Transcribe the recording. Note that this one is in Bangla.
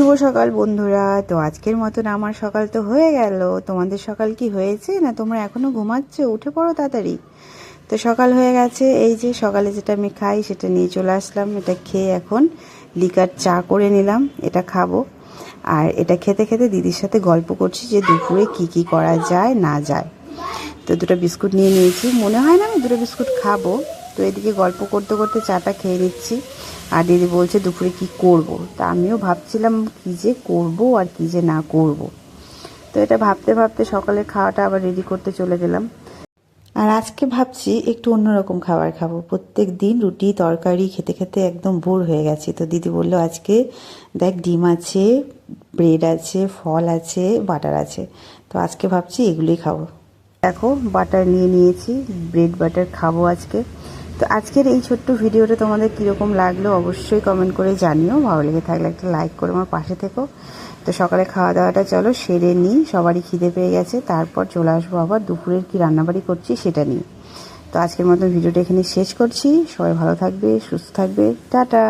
শুভ সকাল বন্ধুরা। তো আজকের মতন আমার সকাল তো হয়ে গেল। তোমাদের সকাল কি হয়েছে না তোমরা এখনও ঘুমাচ্ছ? উঠে পড়ো তাড়াতাড়ি। তো সকাল হয়ে গেছে। এই যে সকালে যেটা আমি খাই সেটা নিয়ে চলে আসলাম। এটা খেয়ে এখন লিকার চা করে নিলাম। এটা খাব। আর এটা খেতে খেতে দিদির সাথে গল্প করছি যে দুপুরে কি কি করা যায়, না যায়। তো দুটো বিস্কুট নিয়ে নিয়েছি। মনে হয় না আমি দুটো বিস্কুট খাব। তো এদিকে গল্প করতে করতে চাটা খেয়ে নিচ্ছি। আর দিদি বলছে, দুপুরে কি করব। তা আমিও ভাবছিলাম, কি যে করব আর কি যে না করব। তো এটা ভাবতে ভাবতে সকালের খাওয়াটা আবার রেডি করতে চলে গেলাম। আর আজকে ভাবছি একটু অন্যরকম খাবার খাব। প্রত্যেক দিন রুটি, তরকারি খেতে খেতে একদম বোর হয়ে গেছি। তো দিদি বলল, আজকে দেখ, ডিম আছে, ব্রেড আছে, ফল আছে, বাটার আছে। তো আজকে ভাবছি এগুলোই খাব। দেখো, বাটার নিয়ে নিয়েছি, ব্রেড বাটার খাব আজকে। তো আজকের এই ছোট্ট ভিডিওটা তোমাদের কীরকম লাগল অবশ্যই কমেন্ট করে জানিও। ভালো লেগে থাকলে একটা লাইক করে আমার পাশে থেকো। তো সকালে খাওয়া দাওয়াটা চলো সেরে নিই, সবারই খিদে পেয়ে গেছে, তারপর চলে আসব আবার দুপুরের কী রান্নাবাড়ি করছি সেটা নিয়ে। তো আজকের মতো ভিডিওটা এখানে শেষ করছি, সবাই ভালো থাকবে, সুস্থ থাকবে, টাটা!